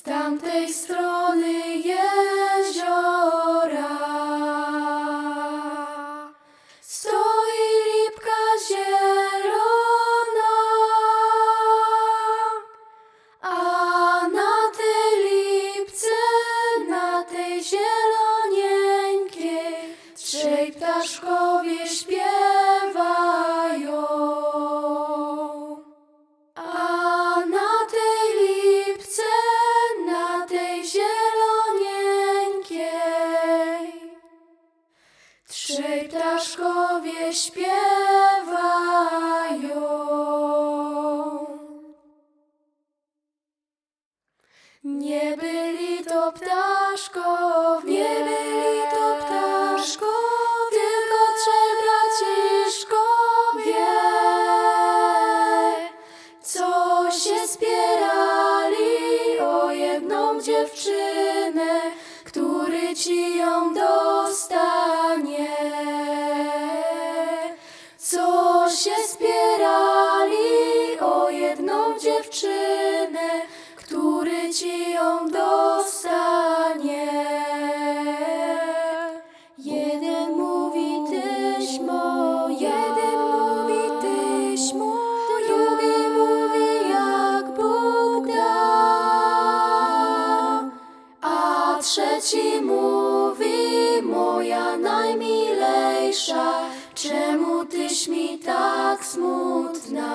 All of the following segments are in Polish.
Z tamtej strony jeziora. Stoi lipka zielona, a na tej lipce, na tej zielonieńkiej trzej ptaszkowie Trzej ptaszkowie śpiewają. Nie byli to ptaszkowie, nie byli to ptaszkowie, tylko trzej braciszkowie, co się spierali o jedną dziewczynę, który ci Trzeci mówi, moja najmilejsza, czemu tyś mi tak smutna?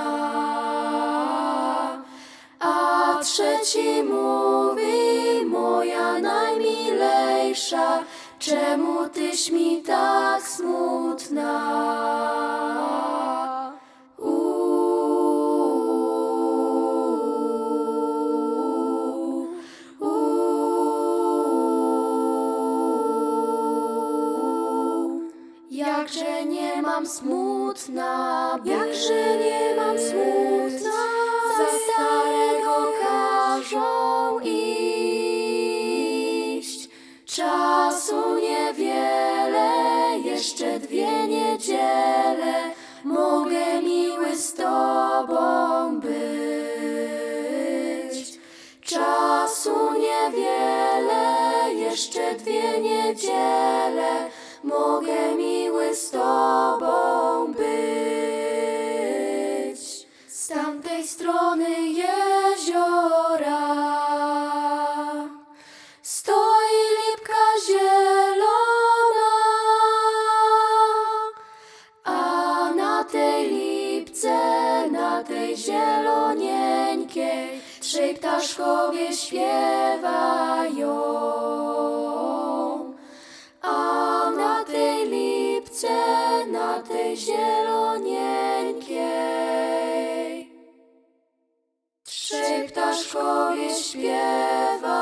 A trzeci mówi, moja najmilejsza, czemu tyś mi tak smutna? Jakże nie mam smutna, jakże nie mam smutna, za starego każą iść. Czasu niewiele, jeszcze dwie niedziele, mogę miły z tobą być. Czasu niewiele, jeszcze dwie niedziele, mogę miły z tobą być. Z tamtej strony jeziora stoi lipka zielona, a na tej lipce, na tej zielonieńkiej, trzej ptaszkowie śpiewają. Tej zielonieńkiej, trzej ptaszkowie śpiewają.